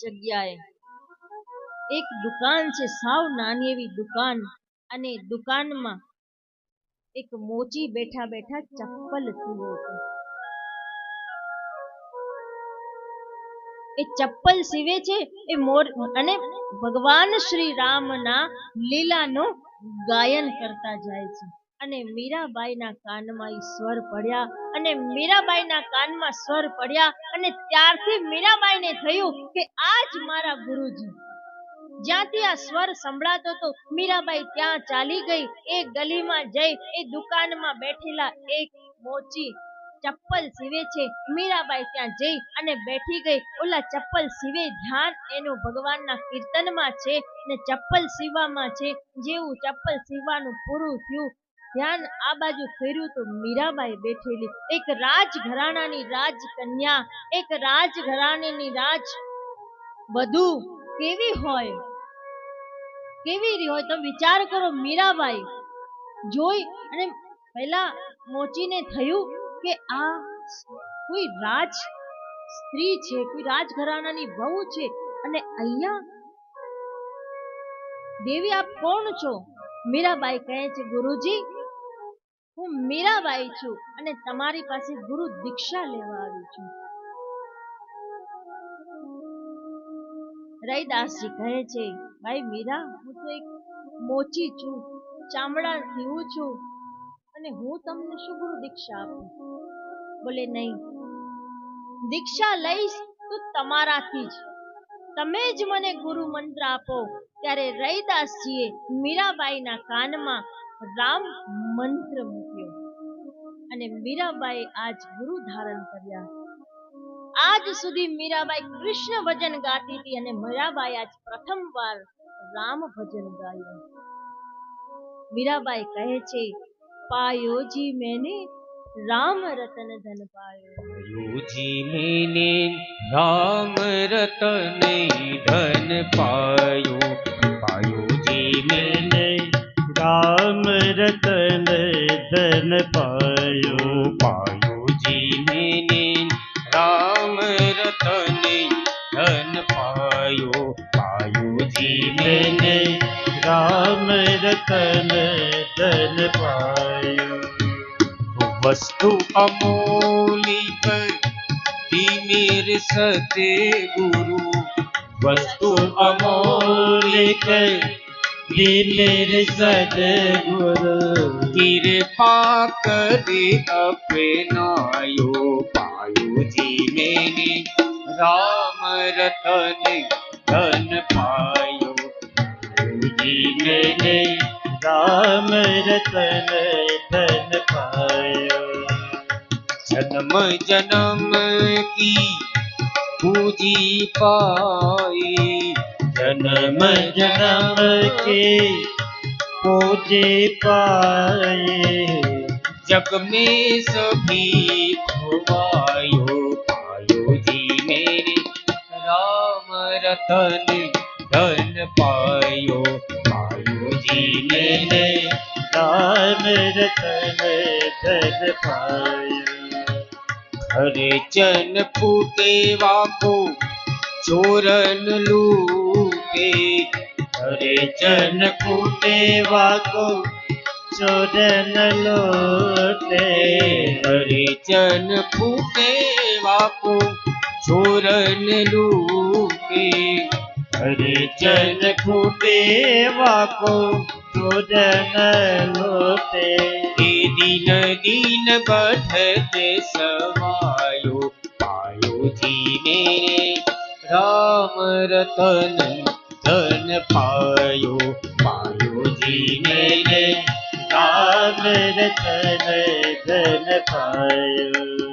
જગ્યાએ. એક દુકાન છે, સાવ નાની એવી દુકાન અને દુકાનમાં એક મોચી બેઠા બેઠા ચપ્પલ સીવે છે. એ ચપ્પલ સીવે છે, એ મોર અને ભગવાન શ્રી રામના લીલાનો ગાયન કરતા જાય છે. અને મીરાબાઈના કાનમાં સ્વર પડ્યા અને મીરાબાઈના કાનમાં સ્વર પડ્યા અને ત્યારથી મીરાબાઈને થયું કે આ મારા ગુરુજી. જ્યાંથી આ સ્વર સંભળાતો તો મીરાબાઈ ત્યાં ચાલી ગઈ. એ ગલીમાં જઈ એ દુકાનમાં બેઠેલા એક મોચી ચપ્પલ સીવે છે. મીરાબાઈ ત્યાં જઈ અને બેઠી ગઈ. ઓલા ચપ્પલ સીવે ધ્યાન એનું ભગવાનના કીર્તનમાં છે ને ચપ્પલ સીવામાં છે. જેવું ચપ્પલ સીવાનું પૂરું થયું ધ્યાન આ બાજુ ફેર્યું તો મીરાબાઈ બેઠેલી. એક રાજઘરાણાની રાજકન્યા, એક રાજઘરાણીની રાજ વધુ કેવી હોય? કેવી હોય? તમે વિચાર કરો મીરાબાઈ જોઈ અને પહેલા મોચીને થયું કે આ કોઈ રાજ સ્ત્રી છે, કોઈ રાજઘરાણાની વહુ છે અને અહીંયા દેવી આપ કોણ છો? મીરાબાઈ કહે છે, ગુરુજી, હું મીરાબાઈ છું અને તમારી પાસે ગુરુ દીક્ષા લેવા આવી છું. રૈદાસજી કહે છે, ભાઈ મીરા, હું તો એક મોચી છું, ચામડા સીવું છું અને હું તમને શું ગુરુ દીક્ષા આપું? બોલે, નહીં, દીક્ષા લઈશ તો તમારાથી જ. તમે જ મને ગુરુ મંત્ર આપો. ત્યારે રૈદાસજીએ મીરાબાઈના કાનમાં રામ મંત્ર મૂક્યો. અને મીરાબાઈ આજ ગુરુ ધારણ કર્યા. આજ સુધી મીરાબાઈ કૃષ્ણ ભજન ગાતી હતી અને મીરાબાઈ આજ પ્રથમવાર રામ ભજન ગાયું. મીરાબાઈ કહે છે, પાયોજી મેને રામ રતન ધન પાયો. યુજી મેને રામ રતન ધન પાયો. પાયોજી મેને રામ રતન ધન પાયો. પાયોજી મેને રામ રતન ધન પાયો. મેને મેને રામ રતન ધન પાયો. વસ્તુ અમૂલિક તિમિર સતે ગુરુ. વસ્તુ અમૂલિક તિમિર સતે ગુરુ. કૃપા કરી અપનાયો પાયો જીમેને, રામ રતન ધન પાયો. જીમેને, રામ રતન ધન जन्म जन्म की पूजी पाई जन्म जन्म के पूजे पाए जग में सभी खोवायो पायो जी मेरे राम रतन धन पायो पायो जी मैंने राम रतन धन पायो હરે ચન પૂતે વાપો ચોરન લૂટે. હરે ચન પૂતે વાકો, ચોરન લૂટે. હરે ચન પૂતે વાપો ચોરન લૂટે. હરે ચન પૂતે વાકો, ચોરન લૂટે. दिन दिन बढ़ते समायो पायो जी मेरे राम रतन धन पायो पायो जी मेरे राम रतन धन पायो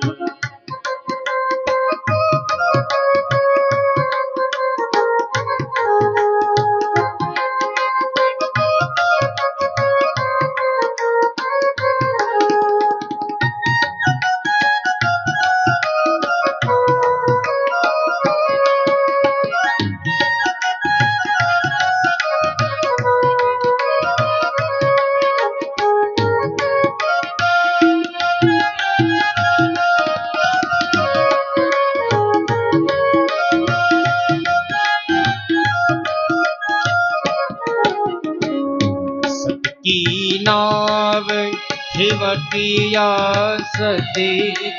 છેવટિયા સદે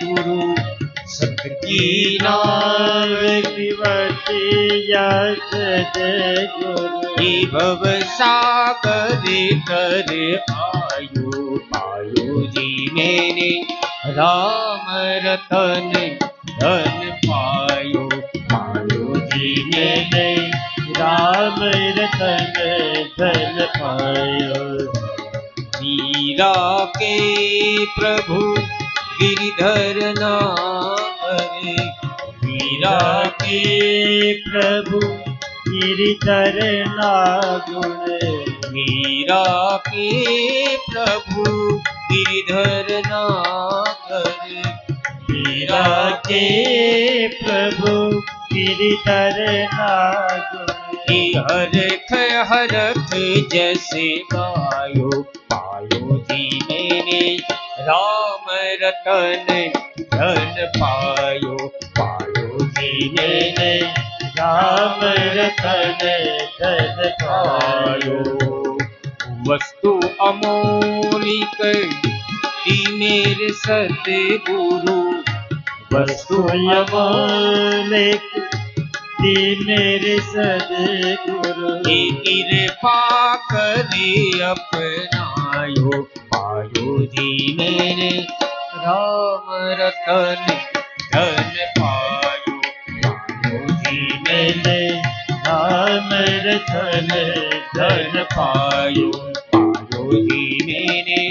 ગુરુ સતકી નામ દિવસિયા સદગુરુ એ ભવ સાગરે કર આયો પાયો જીને ને के प्रभु, गिरधर नारे मीरा के प्रभु, गिरिधर नागुण मीरा के प्रभु, गिरधर नागर मीरा के प्रभु, गिरिधर नागुण हरख हरख जैसे गायो पायो जी मैंने राम रतन धन पायो पायो जी मैंने राम रतन धन पायो। वस्तु अमोलिक दी मेरे सतगुरु वस्तु यमोलिक दी मेरे सदगुरु। की कृपा करे अपनायो। पायो સુધી મેરે રામ રતન ધન પાયો સુધી મેરે રામ રતન ધન પાયો પાયોજી મેરે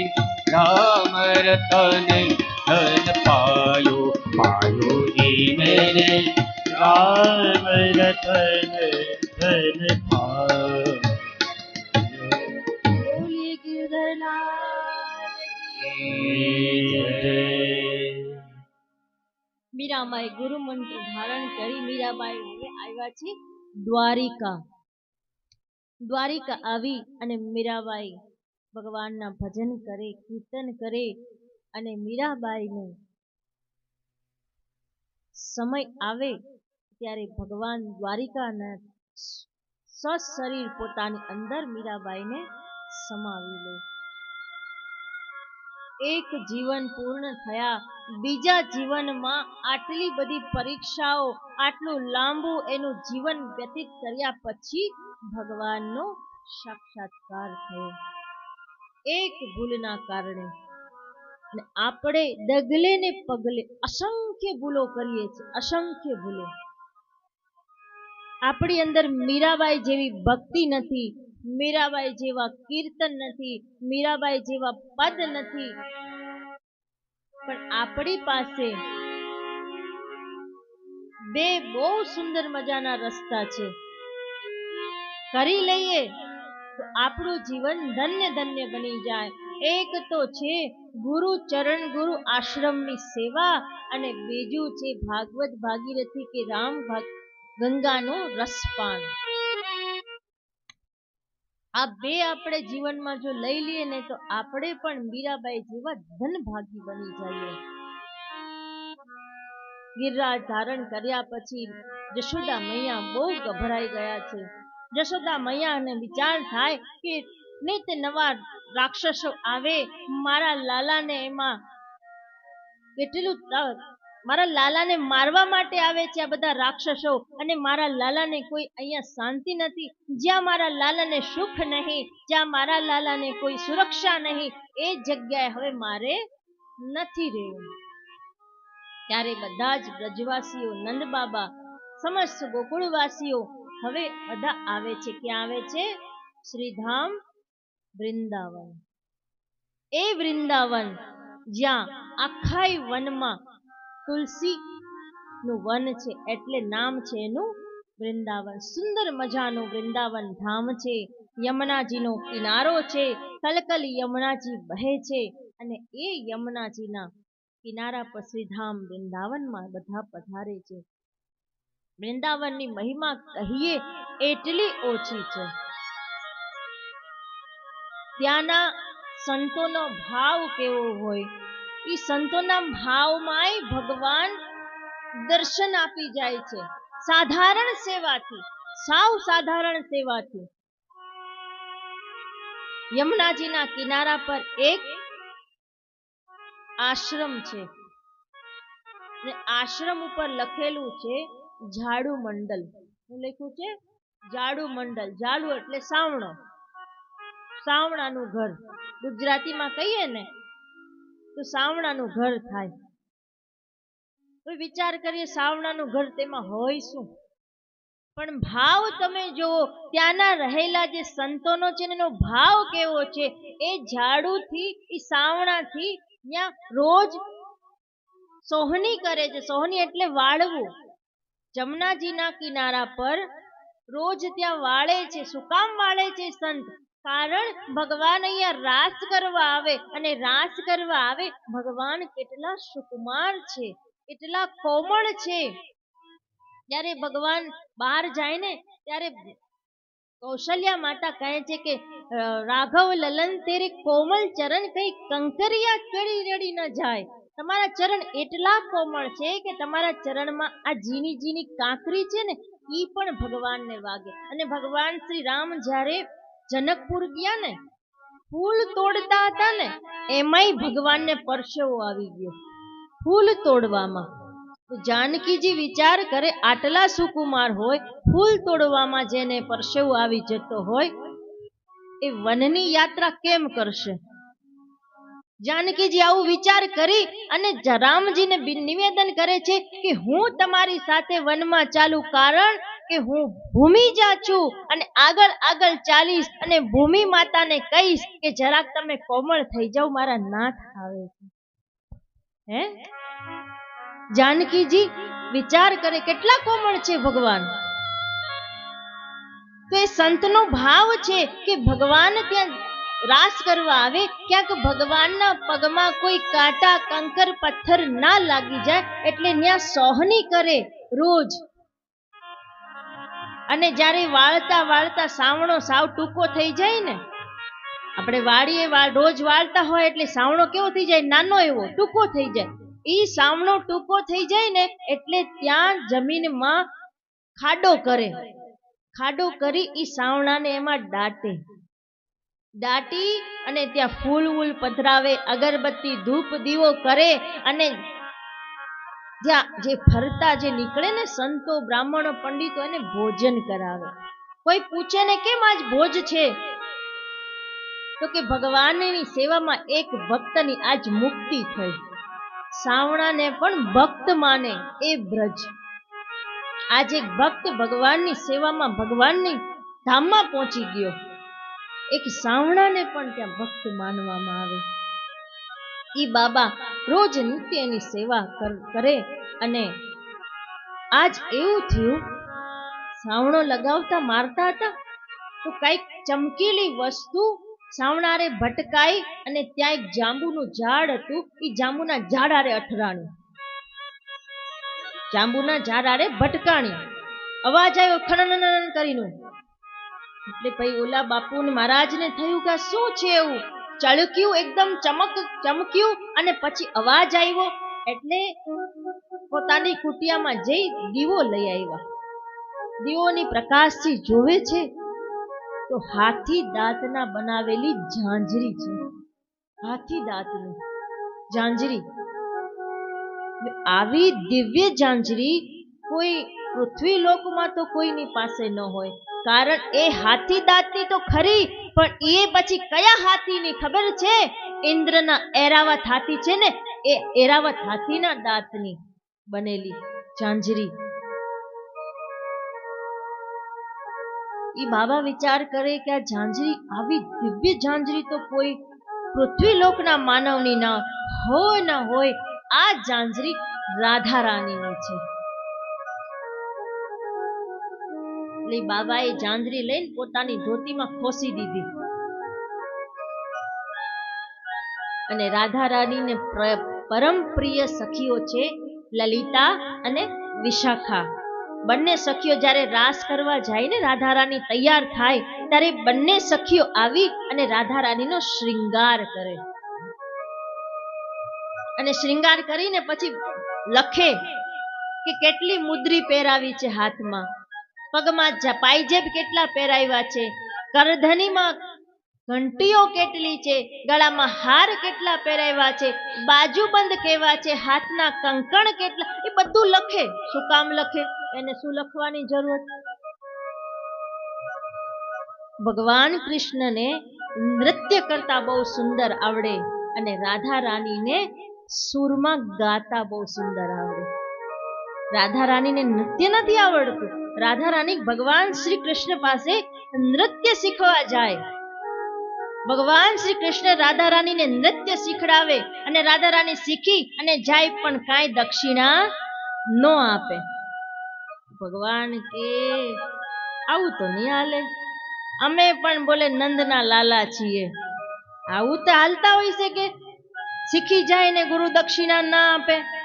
રામ રતન ધન પાયો પાયોજી મેરે રામ રતન ધન પાયો. મીરાબાઈ ગુરુ મંત્ર ધારણ કરી મીરાબાઈ આવ્યા છે દ્વારિકા. દ્વારિકા આવી અને મીરાબાઈ ભગવાનના ભજન કરે, કીર્તન કરે અને મીરાબાઈને સમય આવે ત્યારે ભગવાન દ્વારિકાના સશરીર પોતાની અંદર મીરાબાઈને સમાવી લે. એક જીવન પૂર્ણ થયા. બીજા જીવનમાં આટલી બધી પરીક્ષાઓ, આટલું લાંબુ એનું જીવન વ્યતીત કર્યા પછી ભગવાનનો સાક્ષાત્કાર થયો. એક ભૂલના કારણે. આપણે ડગલે ને પગલે અસંખ્ય ભૂલો કરીએ છીએ, અસંખ્ય ભૂલો. આપણી અંદર મીરાબાઈ જેવી ભક્તિ નથી. મીરાબાઈ જેવા કીર્તન નથી, મીરાબાઈ જેવા પદ નથી. પણ આપણી પાસે બે બહુ સુંદર મજાના રસ્તા છે. કરી લઈએ તો આપણું જીવન ધન્ય ધન્ય બની જાય. એક તો છે ગુરુ ચરણ ગુરુ આશ્રમની સેવા અને બીજું છે ભાગવત ભાગીરથી કે રામ ગંગાનું રસપાન. આ બે આપણે જીવનમાં જો લઈ લઈએ ને તો આપણે પણ મીરાબાઈ જેવા ધનભાગી બની જઈએ. ગિરરાજ ધારણ કર્યા પછી જશોદા મૈયા બહુ ગભરાઈ ગયા છે. જશોદા મૈયાને વિચાર થાય કે નિત નવા રાક્ષસો આવે, મારા લાલાને એમાં કેટલું મારા લાલાને મારવા માટે આવે છે આ બધા રાક્ષસો અને મારા લાલાને કોઈ અહીંયા શાંતિ નથી. જ્યાં મારા લાલાને સુખ નહીં, જ્યાં મારા લાલાને કોઈ સુરક્ષા નહીં, એ જગ્યાએ હવે મારે નથી રહેવું. ત્યારે બધા જ બ્રજવાસીઓ, નંદ બાબા, સમસ્ત ગોકુળવાસીઓ હવે બધા આવે છે. ક્યાં આવે છે? શ્રીધામ વૃંદાવન. એ વૃંદાવન જ્યાં આખાય વનમાં તુલસી નું વન છે, એટલે નામ છે એનું વૃંદાવન. સુંદર મજાનું વૃંદાવન ધામ છે, યમુનાજીનો કિનારો છે, કલકલ યમુનાજી વહે છે, અને એ યમુનાજીના કિનારા પર શ્રીધામ વૃંદાવનમાં બધા પધારે છે. વૃંદાવનની મહિમા કહીએ એટલી ઓછી છે. ત્યાંના સંતોનો ભાવ કેવો હોય? એ સંતોના ભાવમાંય ભગવાન દર્શન આપી જાય છે. સાધારણ સેવાથી, સાવ સાધારણ સેવાથી. યમુનાજીના કિનારા પર એક આશ્રમ છે. ને આશ્રમ ઉપર લખેલું છે, ઝાડુ મંડલ. શું લખ્યું છે? ઝાડુ મંડલ. ઝાડુ એટલે સાવણો. સાવણાનું ઘર. ગુજરાતીમાં કહીએ ને તો સાવણાનું ઘર થાય. તો વિચાર કરીએ સાવણાનું ઘર તેમાં હોય શું? પણ ભાવ તમે જુઓ, ત્યાંના રહેલા જે સંતોનો છે એનો ભાવ કેવો છે? એ ઝાડુથી, એ સાવણાથી ત્યાં રોજ સોહની કરે છે. સોહની એટલે વાળવું. જમનાજીના કિનારા પર રોજ ત્યાં વાળે છે. શું કામ વાળે છે સંત? કારણ ભગવાન અહીંયા રાસ કરવા આવે અને રાસ કરવા આવે, ભગવાન કેટલા સુકુમાર છે, કેટલા કોમળ છે. જ્યારે ભગવાન બહાર જાય ને, ત્યારે કૌશલ્યા માતા કહે છે કે રાઘવ લલન તેરે કોમલ ચરણ કઈ કંકરિયા કેડી રેડી ન જાય. તમારા ચરણ એટલા કોમળ છે કે તમારા ચરણમાં આ ઝીણી ઝીણી કાંકરી છે ને એ પણ ભગવાનને વાગે. અને ભગવાન શ્રી રામ જ્યારે જનકપુર ગયા ને, ફૂલ તોડતા હતા ને, એમાંય ભગવાનને પરસેવો આવી ગયો. ફૂલ તોડવામાં. જાનકીજી વિચાર કરે, આટલા સુકુમાર હોય, ફૂલ તોડવામાં જેને પરસેવો આવી જતો હોય, એ વનની યાત્રા કેમ કરશે? જાનકીજી આવું વિચાર કરી અને રામજીને નિવેદન કરે છે કે હું તમારી સાથે વનમાં ચાલુ કારણ કે હું ભૂમિજા છું અને આગળ આગળ ચાલીશ અને ભૂમિ માતાને કહીશ કે જરાક તમે કોમળ થઈ જાઓ, મારા નાથ આવે છે. હે? જાનકીજી વિચાર કરે, કેટલા કોમળ છે ભગવાન? તો એ સંતનો ભાવ છે કે ભગવાન ત્યાં રાસ કરવા આવે. ક્યાંક ભગવાનના પગમાં કોઈ કાંટા, કંકર, પથ્થર ના લાગી જાય, એટલે ત્યાં સોહની કરે રોજ. અને જ્યારે વાળતા વાળતા સાવણો સાવ ટૂંકો થઈ જાય ને, આપણે વાળીએ રોજ વાળતા હોય એટલે સાવણો કેવો થઈ જાય? નાનો એવો, ટૂંકો થઈ જાય. એ સાવણો ટૂંકો થઈ જાય ને, એટલે ત્યાં જમીનમાં ખાડો કરે. ખાડો કરી એ સાવણાને એમાં દાટે. દાટી અને ત્યાં ફૂલ વૂલ પધરાવે, અગરબત્તી ધૂપ દીવો કરે અને જ્યાં જે ફરતા જે નીકળે ને સંતો, બ્રાહ્મણો, પંડિતો એને ભોજન કરાવે. કોઈ પૂછે ને કેમ આજ ભોજ છે? તો કે ભગવાનની સેવામાં એક ભક્તની આજ મુક્તિ થઈ. સાવણાને પણ ભક્ત માને એ બ્રજ. આજ એક ભક્ત ભગવાનની સેવામાં ભગવાનની ધામમાં પહોંચી ગયો. એક સાવણાને પણ ત્યાં ભક્ત માનવામાં આવે. ઈ બાબા રોજ નિત્યની સેવા કરે અને આજ એવું થયું, સાવણો લગાવતા મારતા હતા, તો કંઈક ચમકીલી વસ્તુ સાવણારે ભટકાઈ અને ત્યાં એક જાંબુનું ઝાડ હતું એ જાંબુના ઝાડ આરે અથડાણ્યું જાંબુના ઝાડ આરે ભટકાણ્યું. અવાજ આવ્યો ખણન કરીને. એટલે ભાઈ ઓલા બાપુ મહારાજને થયું કે શું છે એવું? ચળક્યું, એકદમ ચમક, ચમક્યું અને પછી અવાજ આવ્યો એટલે પોતાની કુટિયામાં જઈ દીવો લઈ આવ્યા. દીવોની પ્રકાશથી જોવે છે તો હાથી દાંતના બનાવેલી ઝાંઝરી છે. હાથી દાંતની ઝાંઝરી. આવી દિવ્ય ઝાંઝરી કોઈ પૃથ્વી લોકમાં તો કોઈની પાસે ન હોય. કારણ એ હાથી દાંતની તો ખરી, પણ એ પછી કયા હાથીની ખબર છે? ઇન્દ્રના એરાવત હાથી છે ને, એ એરાવત હાથીના દાંતની બનેલી ઝાંઝરી. એ બાબા વિચાર કરે કે આ ઝાંઝરી, આવી દિવ્ય ઝાંઝરી તો કોઈ પૃથ્વી લોકના માનવની ના હોય ના હોય, આ ઝાંઝરી રાધા રાણીની છે. એટલે બાબાએ જાંજરી લઈને પોતાની ધોતીમાં ખોસી દીધી. અને રાધા રાણીને પરમ પ્રિય સખીઓ છે લલિતા અને વિશાખા. બંને સખીઓ જ્યારે રાસ કરવા જાય ને રાધા રાણી તૈયાર થાય, ત્યારે બંને સખીઓ આવી અને રાધા રાણીનો શ્રીંગાર કરે. અને શ્રીંગાર કરીને પછી લખે કે કેટલી મુદ્રી પહેરાવી છે હાથમાં. પગમાં જપાઈજેબ કેટલા પહેરાવ્યા છે? કરધનીમાં ઘંટીઓ કેટલી છે? ગળામાં હાર કેટલા પહેરાવ્યા છે? બાજુબંધ કેવા છે? હાથના કંકણ કેટલા? એ બધું લખે. શું કામ લખે? એને શું લખવાની જરૂર? ભગવાન કૃષ્ણને નૃત્ય કરતા બહુ સુંદર આવડે અને રાધા રાણીને સૂરમાં ગાતા બહુ સુંદર આવડે. રાધા રાણીને નૃત્ય નથી આવડતું. રાધા રાણી ભગવાન શ્રી કૃષ્ણ પાસે નૃત્ય શીખવા જાય. ભગવાન શ્રી કૃષ્ણ રાધા રાણીને નૃત્ય શીખડાવે અને રાધા રાણી શીખી અને જાય પણ કાંઈ દક્ષિણા ન આપે. ભગવાન કે, આવું તો નહીં હાલે. અમે પણ બોલે નંદના લાલા છીએ. આવું તો હાલતા હોય છે કે? શીખી જાય ને ગુરુ દક્ષિણા ના આપે.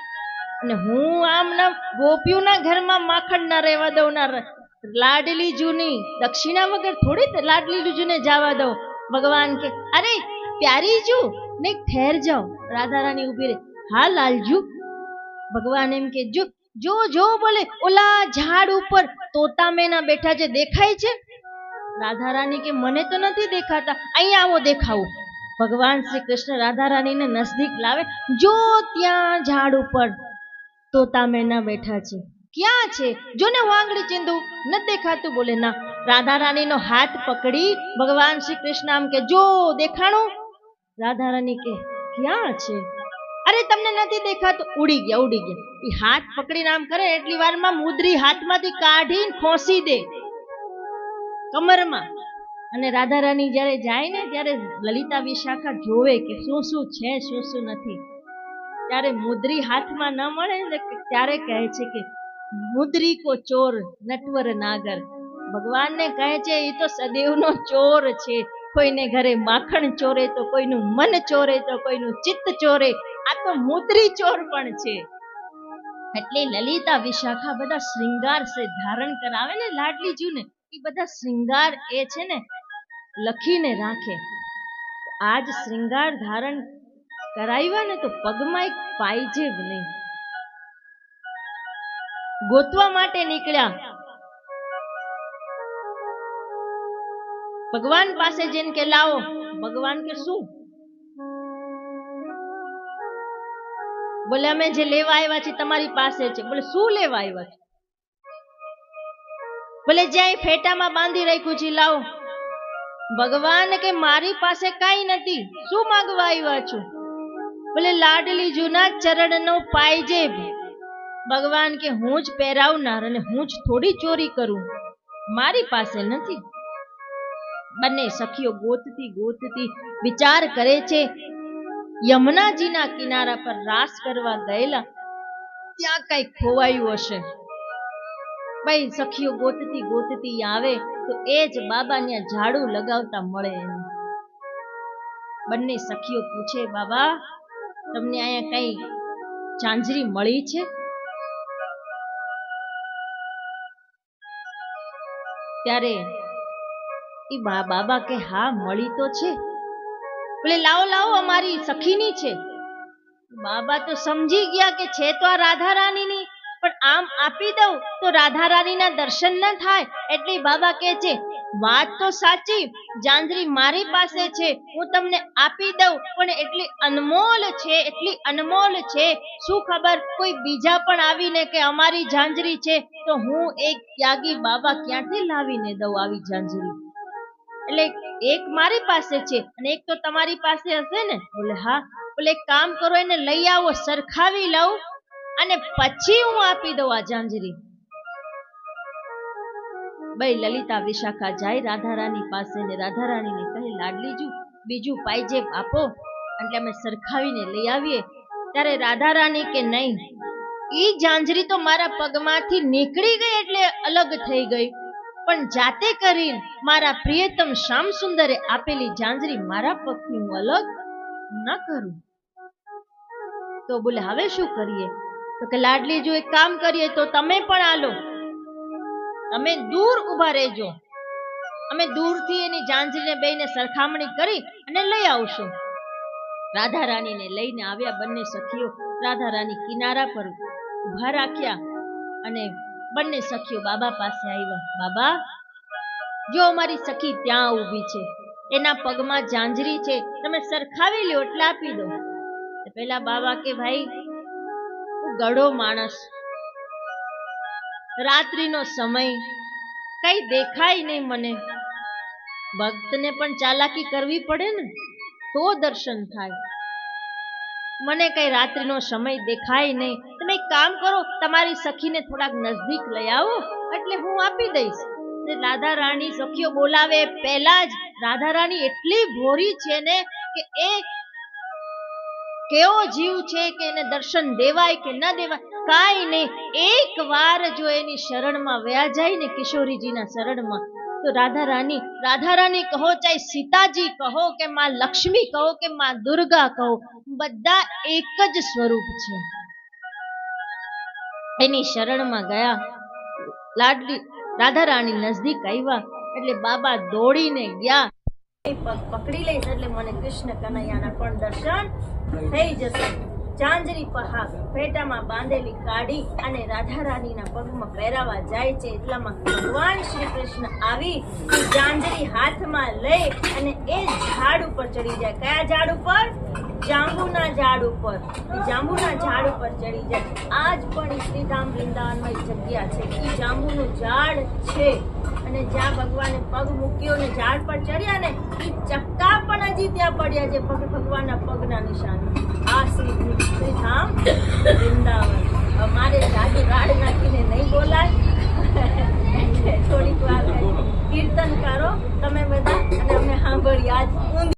અને હું આમ ના ગોપીઓના ઘરમાં માખણ ના રહેવા દઉં, ના લાડલી જૂની, દક્ષિણા વગર થોડી જ લાડલી જૂને જવા દઉં. ભગવાન કે, અરે, પ્યારી જુ? ને ઠેર જાઓ. રાધા રાણી ઊભી રહે. હા, લાલજુ. ભગવાન એમ કે, જો જો જો બોલે ઓલા ઝાડ ઉપર તોતા મેના બેઠા છે દેખાય છે. રાધા રાણી કે, મને તો નથી દેખાતા અહીંયા આવો દેખાવું. ભગવાન શ્રી કૃષ્ણ રાધા રાણીને નજદીક લાવે. જો, ત્યાં ઝાડ ઉપર તોતા મેના બેઠા છે. ક્યાં છે? જો ને હું આંગળી ચીંધું ન દેખાતું બોલે ના. રાધા રાણીનો હાથ પકડી ભગવાન શ્રી કૃષ્ણ આમ કે, જો, દેખાણું. રાધા રાણી કે, ક્યાં છે? અરે, તમને નથી દેખાતું. ઉડી ગયા ઉડી ગયા. એ હાથ પકડીને આમ કરે, એટલી વારમાં મુદ્રી હાથમાંથી કાઢીને ખોસી દે. કમરમાં. અને રાધા રાણી જ્યારે જાય ને, ત્યારે લલિતા વિશાખા જોવે કે શું શું છે, શું શું નથી. ત્યારે મુદ્રી હાથમાં ન મળે ને ત્યારે કહે છે કે, મુદ્રી કો ચોર નટવર નાગર. ભગવાનને કહે છે એ તો સદૈવનો ચોર છે. કોઈને ઘરે માખણ ચોરે તો કોઈનું મન ચોરે તો કોઈનું ચિત્ત ચોરે. આ તો મુદ્રી ચોર પણ છે. એટલે લલિતા વિશાખા બધા શ્રૃંગાર છે ધારણ કરાવે ને લાડલી લાડલીજુને એ બધા શ્રૃંગાર એ છે ને લખીને રાખે. આજ શ્રૃંગાર ધારણ કરાવ્યા ને તો પગમાં એક પાયજેબ નહીં. ગોતવા માટે નીકળ્યા. ભગવાન પાસે જઈને કે, લાવો. ભગવાન કે, શું? બોલે, અમે જે લેવા આવ્યા છે તમારી પાસે છે. બોલે, શું લેવા આવ્યા છે? બોલે, જ્યાં ફેટામાં બાંધી રાખ્યું છે, લાવો. ભગવાન કે, મારી પાસે કાંઈ નથી. શું માંગવા આવ્યા છું? બોલે, લાડલી જૂના ચરણનો પાયજેબ ભગવાન કે હું જ પહેરાવનાર અને હું જ થોડી ચોરી કરું. મારી પાસે નથી. બંને સખીઓ ગોતતી ગોતતી વિચાર કરે છે, યમુનાજીના કિનારા પર રાસ કરવા ગયેલા, ત્યાં કઈ ખોવાયું હશે. ભાઈ, સખીઓ ગોતતી ગોતતી આવે તો એ જ બાબા ને ઝાડુ લગાવતા મળે બંને સખીઓ પૂછે, બાબા તમને અહીંયા કઈ ઝાંઝરી મળી છે? ત્યારે એ બાબા કે, હા, મળી તો છે. એટલે લાવો લાવો, અમારી સખીની છે. બાબા તો સમજી ગયા કે છે તો આ રાધા રાણીની પણ આમ આપી દઉં તો રાધા રાણીના દર્શન ન થાય, એટલે બાબા કહે છે વાત તો સાચી, જાંજરી મારી પાસે છે, હું તમને આપી દઉં, પણ એટલી અનમોલ છે, એટલી અનમોલ છે. શું ખબર, કોઈ બીજા પણ આવીને કે અમારી જાંજરી છે, તો હું એક ત્યાગી બાબા ક્યાંથી લાવીને દઉં આવી જાંજરી? એટલે એક મારી પાસે છે, અને એક તો તમારી પાસે હશે ને? બોલે, હા. બોલે કામ કરો, એને લઈ આવો, સરખાવી લઉં, અને પછી હું આપી દઉં આ ઝાંઝરી ભાઈ લલિતા વિશાખા જાય રાધા રાણી પાસે ને રાધા રાણીને કહે લાડલીજુ બીજું પાઇજેબ આપો. એટલે અમે સરખાવીને લઈ આવીએ. ત્યારે રાધા રાણી કે નહીં, ઈ ઝાંઝરી તો મારા પગમાંથી નીકળી ગઈ એટલે અલગ થઈ ગઈ. પણ જાતે કરીને મારા પ્રિયતમ શ્યામ સુંદરે આપેલી ઝાંઝરી મારા પગથી હું અલગ ન કરું. તો બોલે, હવે શું કરીએ? તો કે, લાડલી જો, એક કામ કરીએ, તો તમે પણ આલો. તમે દૂર ઊભા રહેજો. અમે દૂરથી એની ઝાંઝરીને બેને સરખામણી કરી અને લઈ આવશું. રાધા રાણીને લઈને આવ્યા બંને સખીઓ રાધા રાણી કિનારા પર ઊભા રાખ્યા અને બંને સખીઓ બાબા પાસે આવ્યા. બાબા, જો અમારી સખી ત્યાં ઊભી છે, એના પગમાં જાંજરી છે, તમે સરખાવી લ્યો, એટલે આપી દો. પેલા બાબા કે, ભાઈ, હું ગળો માણસ રાત્રિનો સમય. કઈ દેખાય નહીં મને. ભક્તને પણ ચાલાકી કરવી પડે ને, તો દર્શન થાય. મને કઈ રાત્રિનો સમય દેખાય નહીં. તમે એક કામ કરો, તમારી સખીને થોડાક નજદીક લઈ આવો, એટલે હું આપી દઈશ. રાધા રાણી સખીઓ બોલાવે, પહેલા જ રાધા રાણી એટલી ભોરી છે ને કે એ કેવો જીવ છે કે એને દર્શન દેવાય કે ન દેવાય કાંઈ નહીં એક વાર જો એની શરણમાં વ્યા જાય ને કિશોરીજીના શરણમાં, તો રાધા રાણી રાધા રાણી કહો ચાહે સીતાજી કહો કે માં લક્ષ્મી કહો કે માં દુર્ગા કહો, બધા એક જ સ્વરૂપ છે. એની શરણમાં ગયા, લાડલી, રાધા રાણી નજદીક આવ્યા, એટલે બાબા દોડીને ગયા. પકડી લઈશ એટલે મને કૃષ્ણ કનૈયાના પણ દર્શન થઈ જશે. ચાંદરી પહાડ પેટામાં બાંધેલી કાઢી અને રાધા રાણીના પગમાં પહેરાવા જાય છે એટલામાં ભગવાન શ્રી કૃષ્ણ આવી એ હાથમાં લઈ અને એ ઝાડ ઉપર ચડી જાય. કયા ઝાડ ઉપર? જાંબુના ઝાડ ઉપર. જાંબુના ઝાડ ઉપર ચડી જાય. આજ પણ શ્રીધામ વૃંદાવનમાં જગ્યા છે. એ જાંબુનું ઝાડ છે. અને જ્યાં ભગવાને પગ મૂક્યો ને ઝાડ પર ચડ્યા ને, એ ચક્કા પણ હજી ત્યાં પડ્યા છે ભગ- ભગવાનના પગના નિશાન. વૃંદાવન અમારે મારે રાડ નાખીને નહીં બોલાય થોડીક વાર કીર્તન કરો તમે બધા અને અમને સાંભળ્યા